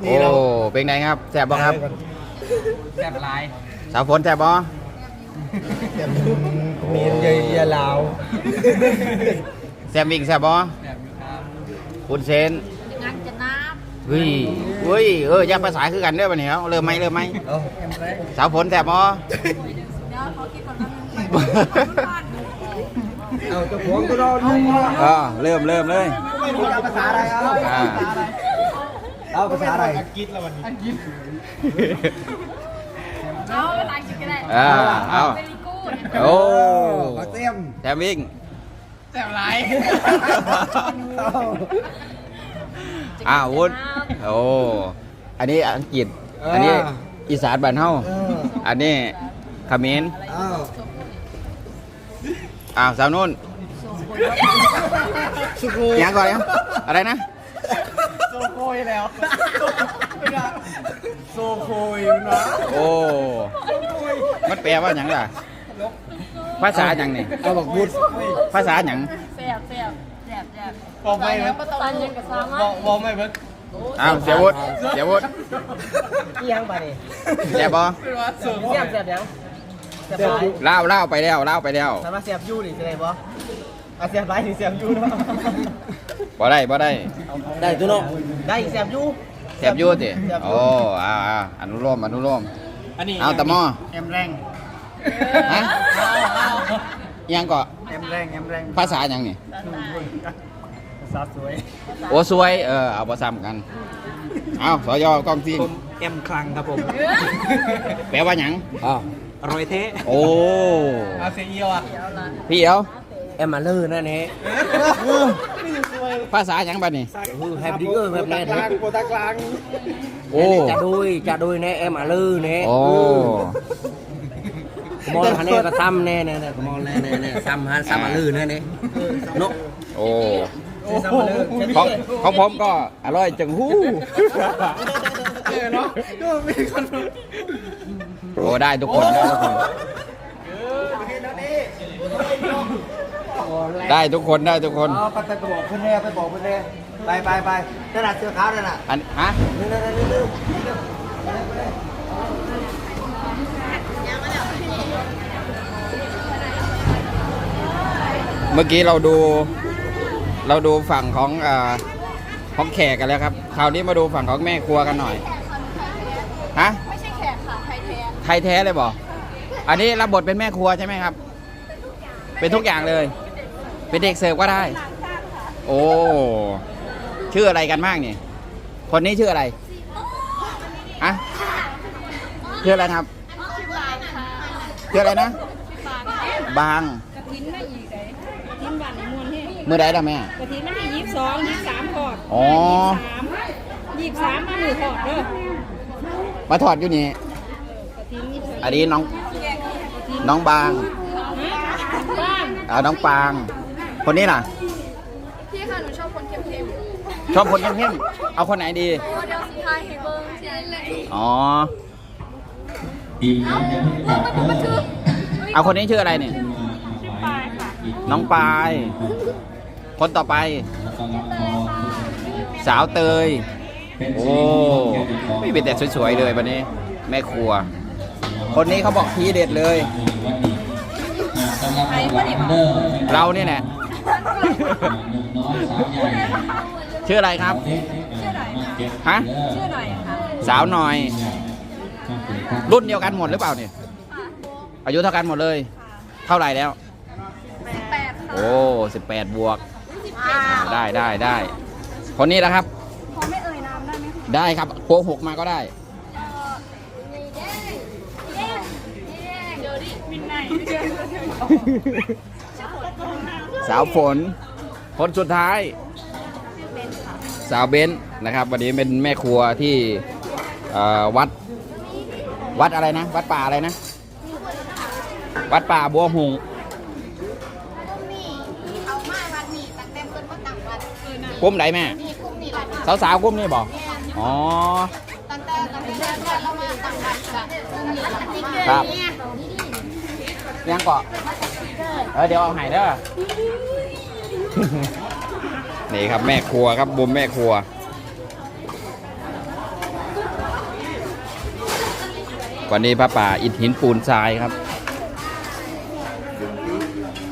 โอ้เป็นไงครับแซ่บบ่ครับแซ่บหลายสาวฝนแซ่บบ่มีเยอะแยะลาวแซ่บวิ่งแซ่บบ่แซ่บอยู่ครับคุณเซนงานจะนับเฮ้ยเฮ้ยเอออย่าภาษาคือกันเด้อบัดนี้เอาเริ่มไหมเริ่มไหมเอาสาวฝนแซ่บบ่เดี๋ยวขอคิดก่อนนะเอาเจ้าของก็รอดูเออเริ่มเริ่มเลยเอาภาษาอะไรเอาอ่า เอาภาษาอะไรเอาเวลาคิดก็ได้อ่าเอาเวลีกูดโอ้ขอเตรียมแซ่บวิ่งแซ่บหลายอ้าววุฒโอ้อันนี้อังกฤษ อันนี้อีสานบ้านเฮาเอออันนี้เขมรเอาอ้าวสาวนุ่นสุโขยังก่อนยังอะไรนะ โซโคยแล้วโซโคยนะโอ้มันแปลว่าหยังล่ะ ภาษาหยังนี่เอาบอกบุตรภาษาหยังแซ่บแซ่บแซ่บแซ่บบอกไม่เบิแล้วกก็ต้องยังกับสามารบถอกบอกไม่เบิกอ้าวเสียวุฒิเสียวุฒิเอียงไปดิเสียบอเป็นว่าโซโคเสียยบเสียบยังเสียบไปเล่าเล่าไปแล้วเล่าไปแล้วสามารถเสียบยูดิจะได้บ่เอาเสียบไปถึงเสียบยูเนาะบ่ได้บ่ได้ได้ตัวเนาะได้เสียบยูเสียบอยูสิโอ้อ้าวอ้าวอนุโลมอนุโลมอันนี้เอาตะหม้อแอมแรงฮะยังก็แอมแรงแอมแรงภาษาหยังนี่ภาษาสวยโอ้สวยเออเอาบ่ซ้ำกันเอาสอยอกล้องซิงผมแอมคลังครับผมแปลว่าหยังอ๋ออร่อยเทโอ้อาเซียอะพี่เอ๋ว เอ็มมาลื่นนั่นเองภาษาหยังบัดนี้แฮปปี้เกอร์แบบนี้โปตากลางโอ้จะดุยจะดุยเน่เอ็มมาลื่นเน่โอ้มองหันเน่ก็ซ้ำแน่แน่แน่มองแน่แน่แน่ซ้ำฮะซ้ำมาลื่นแน่เน่นกโอ้ซ้ำมาลื่นของของผมก็อร่อยจังหู้เออเนาะก็มีคนโอ้ได้ทุกคนได้ทุกคน ได้ทุกคนได้ทุกคนอ๋อไปไปบอกเพื่อนแน่ไปบอกเพื่อนแน่ไปไปไปขนาดเสื้อขาวนั่นน่ะอันฮะนี่นี่นี่นี่เมื่อกี้เราดู เราดูฝั่งของอ่าของแขกกันแล้วครับ คราวนี้มาดูฝั่งของแม่ครัวกันหน่อย ฮะ ไม่ใช่แขกค่ะ ไทยแท้ ไทยแท้เลยบอก อันนี้รับบทเป็นแม่ครัวใช่ไหมครับ เป็นทุกอย่างเลย เป็นเด็กเสิร์ฟก็ได้ โอ้ ชื่ออะไรกันบ้างนี่คนนี้ชื่ออะไรอะชื่ออะไรครับ ชื่อบางค่ะชื่ออะไรนะชื่อบางบางกระถินไม่อีกเลยกระถินวันในมวลที่เมื่อใดล่ะแม่กระถินไม่ที่ยี่สิบสองยี่สิบสามขอดอ๋อยี่สิบสามมาหนึ่งขอดเด้อมาถอดอยู่นี่กระถินยี่สิบอันนี้น้อง น้องบางบ้างอ่าน้องปาง คนนี้ล่ะ พี่ค่ะหนูชอบคนเข้มชอบคนเข้มๆเอาคนไหนดี ๆโมเดลสีไทยเฮเบิร์ที่นั่นเลยอ๋อ เอ้าเรื่องมันมันคือเอาคนนี้ชื่ออะไรเนี่ยชื่อปายค่ะน้องปาย คนต่อไป สาวเตย โอ้ไม่เป็นแต่สวยๆเลยวันนี้ แม่ครัว คนนี้เขาบอกทีเด็ดเลยไอ้พอดีบอกเราเนี่ยแหละ ชื่ออะไรครับ ชื่อหน่อยค่ะฮะ ชื่อหน่อยค่ะสาวหน่อย รุ่นเดียวกันหมดหรือเปล่าเนี่ย อายุเท่ากันหมดเลย เท่าไหร่แล้วสิบแปดค่ะโอ้สิบแปดบวกอ่าได้ได้ได้ คนนี้นะครับ พอไม่เอ่ยนามได้ไหมคะได้ครับโกหกมาก็ได้ เดี๋ยวดิมินไน สาวฝน คนสุดท้าย สาวเบนซ์นะครับ วันนี้เป็นแม่ครัวที่เอ่อวัด วัดอะไรนะ วัดป่าอะไรนะ วัดป่าบัวหงเอามาวันนี้ตั้งแต่เพิ่นมาตั้งวันเออนะกุ้มไหนแม่ นี่กลุ่มนี้ละสาวสาวๆกุ้มนี่บอกอ๋อ ตั้งแต่ตั้งแต่เนี่ยเรามาตั้งวันกันกลุ่มนี้ละติ๊กเกอร์ครับเนี่ยยังเกาะ เลยเออเดี๋ยวเอาให้เด้อ นี่ครับแม่ครัวครับบุมแม่ครัว วันนี้พระป่าอิฐหินปูนทรายครับ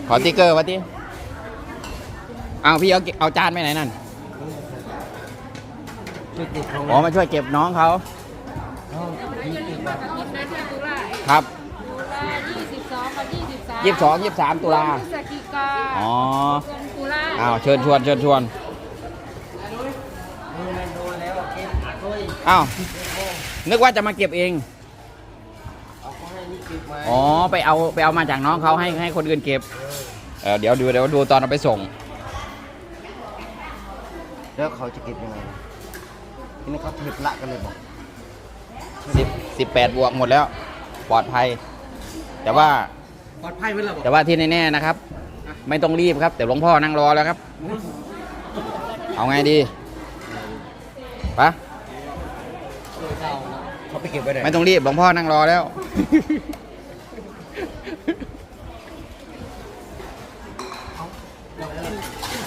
ขอติ๊กเกอร์วะดดิเอาพี่เอาเอาจานไปไหนนั่นอ๋อมาช่วยเก็บน้องเขาครับ ยี่สิบสามยี่สิบสองยี่สิบสามตุลา พฤศจิกาอ๋อ เดือนตุลาอ้าวเชิญชวนเชิญชวนมือมันโดนแล้วเก็บอัดด้วยอ้าวนึกว่าจะมาเก็บเองเอาเขาให้นี่เก็บไว้อ๋อไปเอาไปเอามาจากน้องเขาให้ให้คนอื่นเก็บเออเดี๋ยวดูเดี๋ยวดูตอนเอาไปส่ง แล้วเขาจะเก็บยังไงทีนี้เขาถึกละกันเลยบอกสิบสิบแปดบวกหมดแล้ว ปลอดภัย แต่ว่าปลอดภัยไหมล่ะบอกแต่ว่าที่แน่ๆนะครับ ไม่ต้องรีบครับ แต่หลวงพ่อนั่งรอแล้วครับ เอาไงดีปะเขาไปเก็บไว้ไหนไม่ต้องรีบหลวงพ่อนั่งรอแล้ว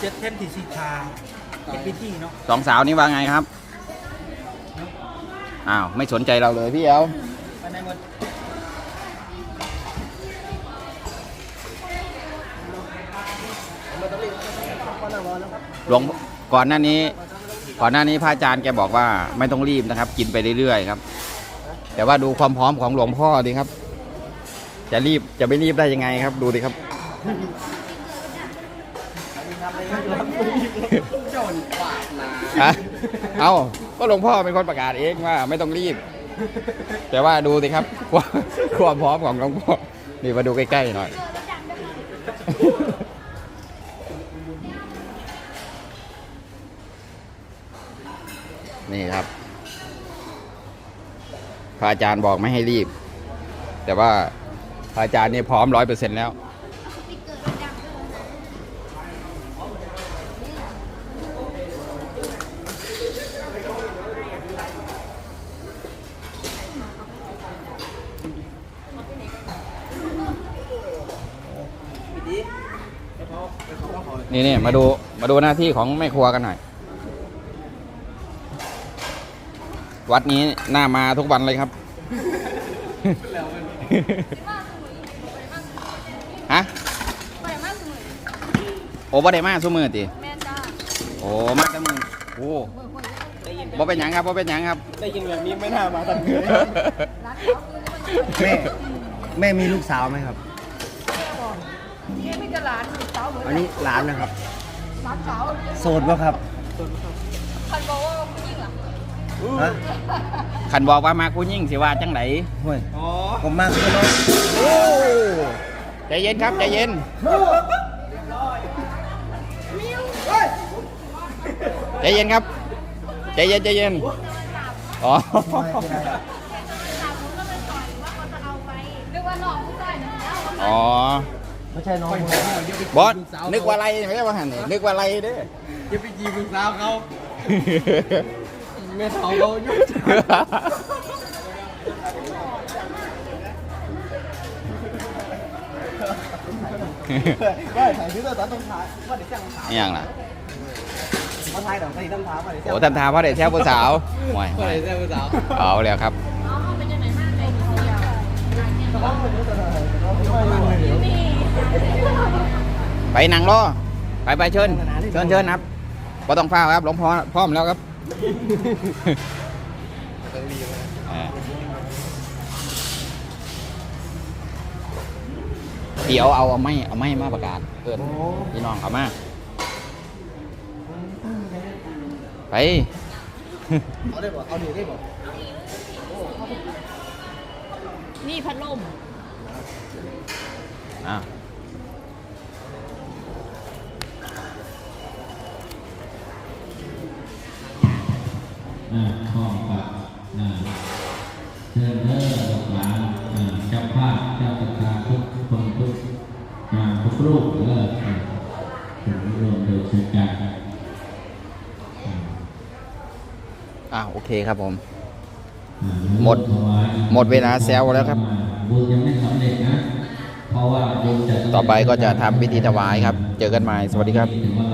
เจ็ดเทนทีซีชาเป็นพิธีเนาะสองสาวนี้ว่าไงครับ อ้าว ไม่สนใจเราเลยพี่เอลไปไหนหมด หลวงก่อนหน้านี้ ก่อนหน้านี้พระอาจารย์แกบอกว่าไม่ต้องรีบนะครับ กินไปเรื่อยๆครับ แต่ว่าดูความพร้อมของหลวงพ่อดีครับ จะรีบจะไม่รีบได้ยังไงครับ ดูดิครับเอ้าก็หลวงพ่อเป็นคนประกาศเองว่าไม่ต้องรีบ แต่ว่าดูสิครับความพร้อมของหลวงพ่อนี่มาดูใกล้ๆหน่อย นี่ครับพระอาจารย์บอกไม่ให้รีบ แต่ว่าพระอาจารย์นี่พร้อมร้อยเปอร์เซ็นต์แล้ว นี่นี่มาดูมาดูหน้าที่ของแม่ครัวกันหน่อย วัดนี้หน้ามาทุกวันเลยครับ ฮะไปมากเลยโอ้บ่ได้มาซุมือติแม่จ้าโอ้มาแต่มือโอ้บ่เป็นหยังครับบ่เป็นหยังครับ ได้ยินแบบนี้ไม่น่ามาตั้งเงินร้านเขาคือมันแม่แม่มีลูกสาวไหมครับแม่ไม่จะร้านสาวเหมือนอันนี้หลานนะครับร้านสาวโสดปะครับคันบอกว่าผู้หญิงเหรอฮะ ขันบอกว่ามากูยิ่งสิว่าจังไหนห่วยอ๋อผมมาคือน้องใจเย็นครับใจเย็นใจเย็นครับใจเย็นใจเย็นอ๋อนึกว่าน้องผู้ชายนะเอาอ๋อไม่ใช่น้องบอสนึกว่าอะไรไม่ใช่ว่าหันนี่นึกว่าอะไรเด้อย่าไปจีบลูกสาวเขา แม่เฒ่าเขายุ่งก็ถ่ายชื่อตัวตรงท้ายว่าเดี๋ยวจ้างถามนี่ยังล่ะมาถ่ายเดี๋ยวใส่ต้นท้ามาเดี๋ยวโอ้ท่านทาพ่อเด็กแท้ผู้สาวห่วยเดี๋ยวเจ้าสาวเอาแล้วครับน้องเขาเป็นยังไงบ้างในเดียวนี่ไปนั่งรอไปไปเชิญเชิญเชิญครับก็ต้องฟ้าวครับหลวงพ่อพร้อมแล้วครับ อ่าเดี๋ยวเอาเอาไม้เอาไม้มาประกาศเกินพี่น้องเอามาไปเอาได้บ่เอาดีได้บ่นี่พัดลมอะ อ่าข้อกับอ่าเชิญเด้อลูกหลานอ่าเจ้าภาพเจ้าประธานทุกคนทุกอ่าทุกรูปเด้ออ่าถึงรวมโดยช่วยกันอ่าอะโอเคครับผมอ่าหมดหมดเวลาแซวแล้วครับบุญยังไม่สำเร็จนะเพราะว่าบุญจะสำเร็จต่อไปก็จะทำพิธีถวายครับ เจอกันใหม่ สวัสดีครับถึงวัน